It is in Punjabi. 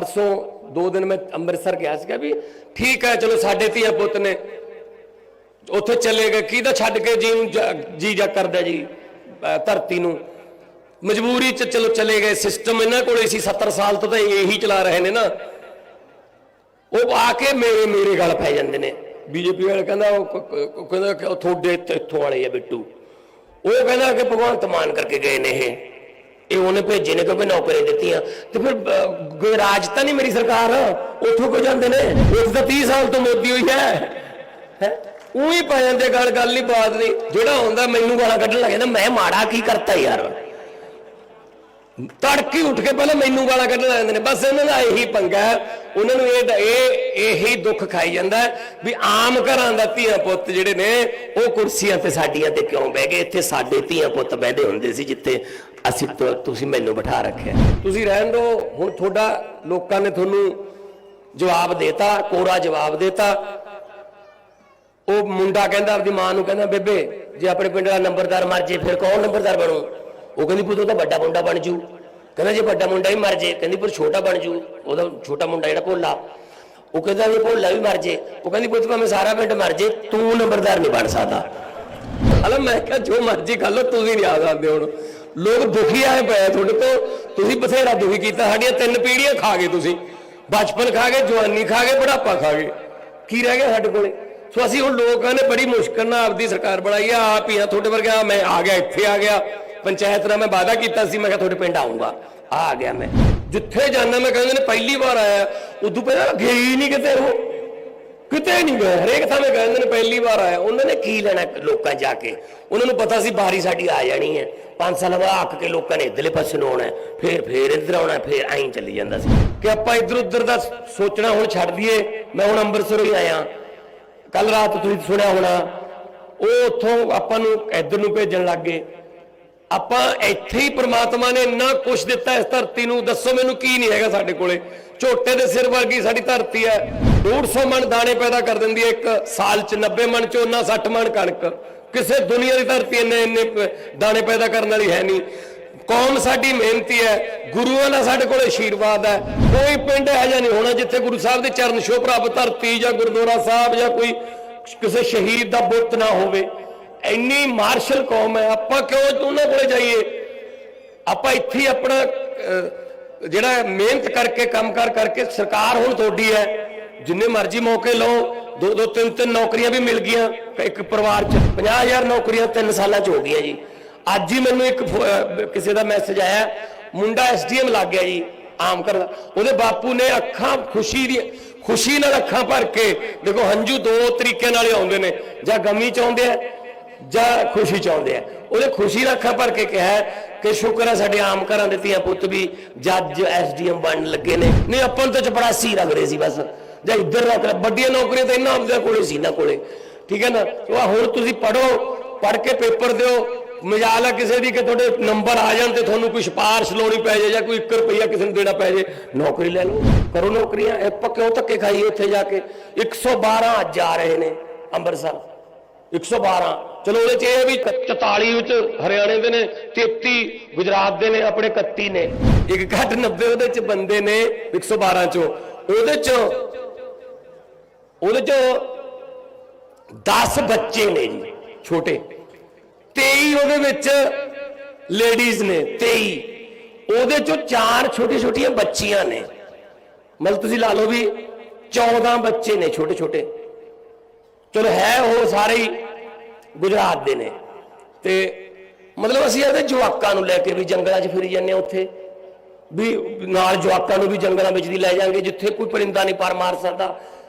ਪਰਸੋਂ ਦੋ ਦਿਨ ਮੈਂ ਅੰਮ੍ਰਿਤਸਰ ਗਿਆ ਸੀਗਾ ਵੀ ਠੀਕ ਹੈ, ਚਲੋ ਸਾਡੇ ਧੀਆ ਪੁੱਤ ਨੇ ਉੱਥੇ ਚਲੇ ਗਏ। ਕਿਹਦਾ ਛੱਡ ਕੇ ਜੀ ਨੂੰ ਜੀ ਜਾ ਕਰਦਾ ਜੀ ਧਰਤੀ ਨੂੰ? ਮਜਬੂਰੀ ਚ ਚਲੋ ਚਲੇ ਗਏ। ਸਿਸਟਮ ਇਹਨਾਂ ਕੋਲੇ ਸੀ 70 ਸਾਲ ਤੋਂ ਤਾਂ ਇਹੀ ਚਲਾ ਰਹੇ ਨੇ ਨਾ। ਉਹ ਆ ਕੇ ਮੇਰੇ ਮੇਰੇ ਗੱਲ ਪੈ ਜਾਂਦੇ ਨੇ। ਬੀਜੇਪੀ ਵਾਲੇ ਕਹਿੰਦਾ, ਉਹ ਕਹਿੰਦਾ ਕਿ ਉਹ ਤੁਹਾਡੇ ਇੱਥੋਂ ਵਾਲੇ ਆ ਬਿੱਟੂ। ਉਹ ਕਹਿੰਦਾ ਕਿ ਭਗਵੰਤ ਮਾਨ ਕਰਕੇ ਗਏ ਨੇ ਇਹ। ਇਹ ਉਹਨੇ ਭੇਜੇ ਨੇ ਕਿਉਂਕਿ ਨੌਕਰੀ ਦਿੱਤੀਆਂ। ਤੇ ਫਿਰ ਅਹ, ਤਾਂ ਨਹੀਂ ਮੇਰੀ ਸਰਕਾਰ? ਉੱਥੋਂ ਕੋ ਜਾਂਦੇ ਨੇ? ਉੱਥੇ ਤਾਂ 30 ਸਾਲ ਤੋਂ ਮੋਦੀ ਹੋਈ ਹੈ। ਹੈ? ਉਹੀ ਪੈ ਜਾਂਦੇ ਗੱਲ ਗੱਲ ਨਹੀਂ ਬਾਤ ਨਹੀਂ। ਜਿਹੜਾ ਹੁੰਦਾ ਮੈਨੂੰ ਗਾਲਾਂ ਕੱਢਣ ਲੱਗ ਜਾਂਦਾ ਮੈਂ ਮਾੜਾ ਕੀ ਕਰਤਾ ਯਾਰ? ਤੜਕੀ ਉੱਠ ਕੇ ਪਹਿਲਾਂ ਮੈਨੂੰ ਗਾਲਾਂ ਕੱਢਣ ਲੱਗ ਜਾਂਦੇ ਨੇ। ਬਸ ਇਹਨਾਂ ਦਾ ਇਹੀ ਪੰਗਾ ਉਹਨਾਂ ਨੂੰ ਇਹ ਇਹ ਇਹੀ ਦੁੱਖ ਖਾਈ ਜਾਂਦਾ ਵੀ ਆਮ ਘਰਾਂ ਦਾ ਧੀਆਂ ਪੁੱਤ ਜਿਹੜੇ ਨੇ ਉਹ ਕੁਰਸੀਆਂ ਤੇ ਸਾਡੀਆਂ ਤੇ ਕਿਉਂ ਬਹਿ ਗਏ? ਇੱਥੇ ਸਾਡੇ ਧੀਆਂ ਪੁੱਤ ਬਹਿਦੇ ਹੁੰਦੇ ਸੀ ਜਿੱਥੇ ਅਸੀਂ ਤੁਸੀਂ ਮੈਨੂੰ ਬਿਠਾ ਰੱਖਿਆ। ਤੁਸੀਂ ਰਹਿਣ ਦਿਓ ਹੁਣ ਤੁਹਾਡਾ ਲੋਕਾਂ ਨੇ ਤੁਹਾਨੂੰ ਜਵਾਬ ਦੇਤਾ, ਕੋਰਾ ਜਵਾਬ ਦੇਤਾ। ਉਹ ਮੁੰਡਾ ਕਹਿੰਦਾ, ਆਪਦੀ ਮਾਂ ਨੂੰ ਕਹਿੰਦਾ, ਬੇਬੇ, ਜੇ ਆਪਣੇ ਪਿੰਡ ਦਾ ਨੰਬਰਦਾਰ ਮਰ ਜੇ, ਫਿਰ ਕੌਣ ਨੰਬਰਦਾਰ ਬਣੂ? ਉਹ ਕਹਿੰਦੀ, ਪੁੱਤ, ਉਹ ਤਾਂ ਵੱਡਾ ਮੁੰਡਾ ਬਣ ਜੂ। ਕਹਿੰਦਾ, ਜੇ ਵੱਡਾ ਮੁੰਡਾ ਹੀ ਮਰ ਜੇ, ਕਹਿੰਦੀ ਪਰ ਛੋਟਾ ਬਣ ਜੂ। ਉਹਦਾ ਛੋਟਾ ਮੁੰਡਾ ਜਿਹੜਾ ਭੋਲਾ। ਉਹ ਕਹਿੰਦਾ, ਵੀ ਭੋਲਾ ਵੀ ਮਰ ਜੇ। ਉਹ ਕਹਿੰਦੀ, ਪੁੱਤ, ਭਾਵੇਂ ਸਾਰਾ ਪਿੰਡ ਮਰ ਜੇ, ਤੂੰ ਨੰਬਰਦਾਰ ਨਹੀਂ ਬਣ ਸਕਦਾ। ਹਲਾ ਮੈਂ ਕਿਹਾ, ਜੋ ਮਰਜ਼ੀ ਕਰ ਲਓ, ਤੁਸੀਂ ਨਹੀਂ ਆ ਸਕਦੇ ਹੁਣ। ਲੋਕ ਦੁਖੀ ਆਏ ਪਏ ਤੁਹਾਡੇ ਤੋਂ। ਤੁਸੀਂ ਬਥੇਰਾ ਦੁਖੀ ਕੀਤਾ, ਸਾਡੀਆਂ ਤਿੰਨ ਪੀੜ੍ਹੀਆਂ ਖਾ ਗਏ ਤੁਸੀਂ। ਬਚਪਨ ਖਾ ਗਏ, ਜਵਾਨੀ ਖਾ ਗਏ, ਬੁਢਾਪਾ ਖਾ ਗਏ। ਕੀ ਰਹਿ ਗਿਆ ਸਾਡੇ ਕੋਲੇ? ਸੋ ਅਸੀਂ ਹੁਣ ਲੋਕਾਂ ਨੇ ਬੜੀ ਮੁਸ਼ਕਲ ਨਾਲ ਆਪਦੀ ਸਰਕਾਰ ਬਣਾਈ ਆ। ਆਪ ਹੀ ਆ, ਤੁਹਾਡੇ ਵਰਗਾ ਮੈਂ ਆ ਗਿਆ, ਇੱਥੇ ਆ ਗਿਆ। ਪੰਚਾਇਤ ਨਾਲ ਮੈਂ ਵਾਅਦਾ ਕੀਤਾ ਸੀ, ਮੈਂ ਕਿਹਾ ਤੁਹਾਡੇ ਪਿੰਡ ਆਉਂਗਾ ਆ ਆ ਗਿਆ ਮੈਂ। ਜਿੱਥੇ ਜਾਣਾ ਮੈਂ ਕਹਿੰਦੇ ਨੇ ਪਹਿਲੀ ਵਾਰ ਆਇਆ। ਉਦੋਂ ਪਹਿਲਾਂ ਗਏ ਹੀ ਨਹੀਂ ਕਿਤੇ ਉਹ। ਕਿਤੇ ਨਹੀਂ ਗਏ। ਹਰੇਕ ਥਾਂ ਮੈਂ ਕਹਿੰਦੇ ਨੇ ਪਹਿਲੀ ਵਾਰ ਆਇਆ। ਉਹਨਾਂ ਨੇ ਕੀ ਲੈਣਾ ਲੋਕਾਂ ਜਾ ਕੇ? ਉਹਨਾਂ ਨੂੰ ਪਤਾ ਸੀ ਬਾਰੀ ਸਾਡੀ ਆ ਜਾਣੀ ਹੈ। ਪੰਜ ਸਾਲ ਬਾਅਦ ਆਖ ਕੇ ਲੋਕਾਂ ਨੇ ਇਧਰਲੇ ਪਾਸੇ ਨੂੰ ਆਉਣਾ ਹੈ, ਫਿਰ ਫਿਰ ਇੱਧਰ ਆਉਣਾ ਹੈ, ਫਿਰ ਐਂ ਚੱਲੀ ਜਾਂਦਾ ਸੀ। ਕਿ ਆਪਾਂ ਇੱਧਰ ਉੱਧਰ ਦਾ ਸੋਚਣਾ ਹੁਣ ਛੱਡ ਦਈਏ। ਮੈਂ ਹੁਣ ਅੰਮ੍ਰਿਤਸਰ ਹੀ ਆਇਆ। ਕੱਲ ਰਾਤ ਤੁਸੀਂ ਸੁਣਿਆ ਹੋਣਾ। ਉਹ ਉੱਥੋਂ ਆਪਾਂ ਨੂੰ ਇੱਧਰ ਨੂੰ ਭੇਜਣ ਲੱਗ ਗਏ। ਆਪਾਂ ਇੱਥੇ ਹੀ ਪ੍ਰਮਾਤਮਾ ਨੇ ਇੰਨਾ ਕੁਝ ਦਿੱਤਾ ਇਸ ਧਰਤੀ ਨੂੰ। ਦੱਸੋ ਮੈਨੂੰ ਕੀ ਨਹੀਂ ਹੈਗਾ ਸਾਡੇ ਕੋਲੇ। ਝੋਟੇ ਦੇ ਸਿਰ ਵਰਗੀ ਸਾਡੀ ਧਰਤੀ ਹੈ। 150 ਮਣ ਦਾਣੇ ਪੈਦਾ ਕਰ ਦਿੰਦੀ ਹੈ ਇੱਕ। ਸਾਲ ਚ 90 ਮਣ ਝੋਨਾ 60 ਮਣ ਕਣਕ। ਕਿਸੇ ਦੁਨੀਆ ਦੀ ਧਰਤੀ ਇੰਨੇ ਇੰਨੇ ਦਾਣੇ ਪੈਦਾ ਕਰਨ ਵਾਲੀ ਹੈ ਨਹੀਂ। ਕੌਮ ਸਾਡੀ ਮਿਹਨਤੀ ਹੈ, ਗੁਰੂਆਂ ਦਾ ਸਾਡੇ ਕੋਲ ਆਸ਼ੀਰਵਾਦ ਹੈ। ਕੋਈ ਪਿੰਡ ਇਹੋ ਜਿਹਾ ਨਹੀਂ ਹੋਣਾ ਜਿੱਥੇ ਗੁਰੂ ਸਾਹਿਬ ਦੇ ਚਰਨ ਛੋਹ ਪ੍ਰਾਪਤ ਧਰਤੀ ਜਾਂ ਗੁਰਦੁਆਰਾ ਸਾਹਿਬ ਜਾਂ ਕੋਈ ਕਿਸੇ ਸ਼ਹੀਦ ਦਾ ਬੁੱਤ ਨਾ ਹੋਵੇ। ਇੰਨੀ ਮਾਰਸ਼ਲ ਕੌਮ ਹੈ, ਆਪਾਂ ਕਿਉਂ ਉਹਨਾਂ ਕੋਲੇ ਜਾਈਏ? ਆਪਾਂ ਇੱਥੇ ਆਪਣਾ ਜਿਹੜਾ ਮਿਹਨਤ ਕਰਕੇ, ਕੰਮਕਾਰ ਕਰਕੇ ਸਰਕਾਰ ਹੁਣ ਤੁਹਾਡੀ ਹੈ। ਜਿੰਨੇ ਮਰਜ਼ੀ ਮੌਕੇ ਲਓ, ਦੋ ਦੋ ਤਿੰਨ ਤਿੰਨ ਨੌਕਰੀਆਂ ਵੀ ਮਿਲ ਗਈਆਂ ਇੱਕ ਪਰਿਵਾਰ 'ਚ 50000 ਨੌਕਰੀਆਂ ਤਿੰਨ ਸਾਲਾਂ 'ਚ ਹੋ ਗਈਆਂ ਜੀ। ਅੱਜ ਹੀ ਮੈਨੂੰ ਇੱਕ ਕਿਸੇ ਦਾ ਮੈਸੇਜ ਆਇਆ, ਮੁੰਡਾ ਐਸਡੀਐਮ ਲੱਗ ਗਿਆ ਜੀ, ਆਮ ਕਰਦਾ। ਉਹਦੇ ਬਾਪੂ ਨੇ ਅੱਖਾਂ ਖੁਸ਼ੀ ਦੀ ਖੁਸ਼ੀ ਨਾਲ ਅੱਖਾਂ ਭਰ ਕੇ, ਦੇਖੋ ਹੰਝੂ ਦੋ ਤਰੀਕੇ ਨਾਲ ਆਉਂਦੇ ਨੇ, ਜਾਂ ਗਮੀ ਚਾਹੁੰਦੇ ਆਉਂਦੇ ਆ, ਜਾਂ ਖੁਸ਼ੀ ਚ ਆਉਂਦੇ ਆ। ਉਹਨੇ ਖੁਸ਼ੀ ਨਾਲ ਅੱਖਾਂ ਭਰ ਕੇ ਕਿਹਾ ਕਿ ਸ਼ੁਕਰ ਹੈ ਸਾਡੇ ਆਮ ਘਰਾਂ ਦੇ ਧੀਆਂ ਪੁੱਤ ਵੀ ਜੱਜ ਐਸਡੀਐਮ ਬਣਨ ਲੱਗੇ ਨੇ। ਨਹੀਂ, ਆਪਾਂ ਨੂੰ ਤਾਂ ਚਪੜਾਸੀ ਲੱਗ ਰਹੇ ਸੀ ਬਸ। ਜਾਂ ਇੱਧਰ ਰੱਖ ਲੈ। ਵੱਡੀਆਂ ਨੌਕਰੀਆਂ ਤਾਂ ਇਹਨਾਂ ਆਪਦੇ ਕੋਲੇ ਸੀ ਨਾ ਕੋਲੇ। ਠੀਕ ਹੈ ਨਾ? ਉਹ ਆਹ ਤੁਸੀਂ ਪੜੋ ਪੜ ਕੇ ਪੇਪਰ ਦਿਓ। ਮਜਾਲ ਆ ਕਿਸੇ ਦੀ ਕਿ ਤੁਹਾਡੇ ਨੰਬਰ ਆ ਜਾਣ ਤੇ ਤੁਹਾਨੂੰ ਕੋਈ ਸਿਫਾਰਿਸ਼ ਲਾਉਣੀ ਪੈ ਜਾਏ ਜਾਂ ਕੋਈ 1 ਰੁਪਈਆ ਕਿਸੇ ਨੂੰ ਦੇਣਾ ਪੈ ਜਾਏ। ਨੌਕਰੀ ਲੈ ਲਓ। ਕਰੋ ਨੌਕਰੀਆਂ ਆਪਾਂ ਕਿਉਂ ਧੱਕੇ ਖਾਈਏ ਉੱਥੇ ਜਾ ਕੇ। 112 ਅੱਜ ਆ ਰਹੇ ਨੇ ਅੰਮ੍ਰਿਤਸਰ। 112 ਚਲੋ, ਉਹਦੇ ਚ ਇਹ ਵੀ 44 ਵਿੱਚ ਹਰਿਆਣੇ ਦੇ ਨੇ 33 ਗੁਜਰਾਤ ਦੇ ਨੇ, ਆਪਣੇ 31 ਨੇ। ਇੱਕ ਘੱਟ 90 ਉਹਦੇ ਚ ਬੰਦੇ ਨੇ 112 ਚੋਂ। ਉਹਦੇ ਚ ਉਹਦੇ ਚ 10 ਬੱਚੇ ਨੇ ਜੀ, ਛੋਟੇ। 23 ਉਹਦੇ ਵਿੱਚ ਲੇਡੀਜ਼ ਨੇ 23 ਉਹਦੇ ਚੋਂ ਚਾਰ ਛੋਟੇ ਛੋਟੀਆਂ ਬੱਚੀਆਂ ਨੇ। ਮਤਲਬ ਤੁਸੀਂ ਲਾ ਲਓ ਵੀ 14 ਬੱਚੇ ਨੇ ਛੋਟੇ ਛੋਟੇ ਚਲੋ ਹੈ ਹੋਰ ਸਾਰੇ ਹੀ ਗੁਜਰਾਤ ਦੇ ਨੇ। ਤੇ ਮਤਲਬ ਅਸੀਂ ਇਹਦੇ ਜਵਾਕਾਂ ਨੂੰ ਲੈ ਕੇ ਵੀ ਜੰਗਲਾਂ 'ਚ ਫਿਰੀ ਜਾਂਦੇ ਹਾਂ ਉੱਥੇ। ਵੀ ਨਾਲ ਜਵਾਕਾਂ ਨੂੰ ਵੀ ਜੰਗਲਾਂ ਵਿੱਚ ਦੀ ਲੈ ਜਾਾਂਗੇ, ਜਿੱਥੇ ਕੋਈ ਪਰਿੰਦਾ ਨਹੀਂ ਪਰ ਮਾਰ ਸਕਦਾ।